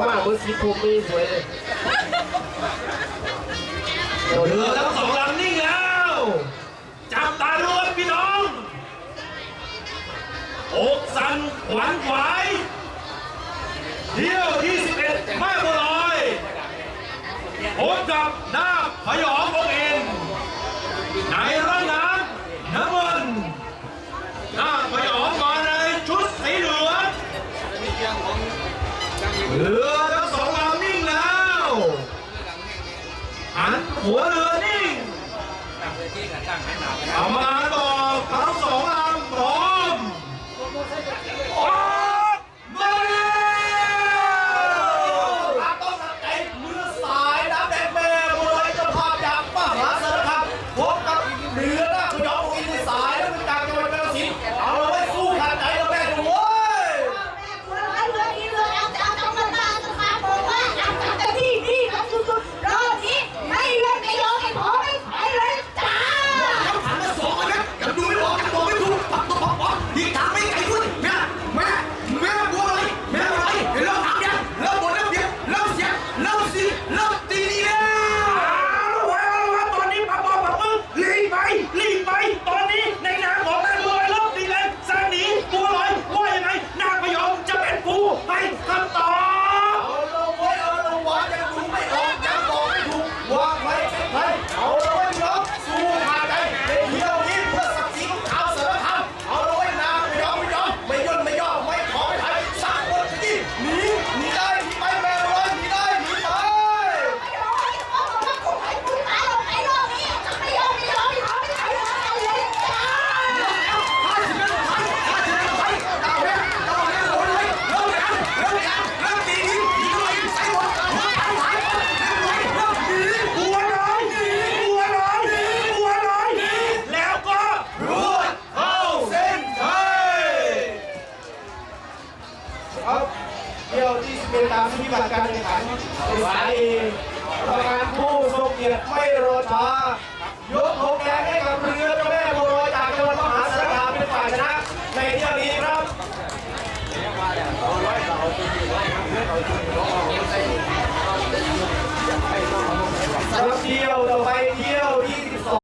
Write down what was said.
มาเมื่อสีผมไม่สวยเลยเดือทั้งสองลำนี่แล้ว จับตาดูครับพี่น้องอกสั่นขวันไหวเที่ยวที่ 11 มากกว่าร้อยโอนกับหน้าพยอ เรือทั้งสองลำนิ่งแล้วหันหัวเรือนิ่งเอามาต่อ ครับเที่ยวที่เป็นตามที่บัตรการแข่งขันสายเอกรรมการผู้ทรงเกียรติไม่รอช้ายกธงแดงให้กับเรือเจ้าแม่บัวลอยจากจังหวัดมหาสารคามเป็นฝ่ายชนะในเที่ยวนี้ครับ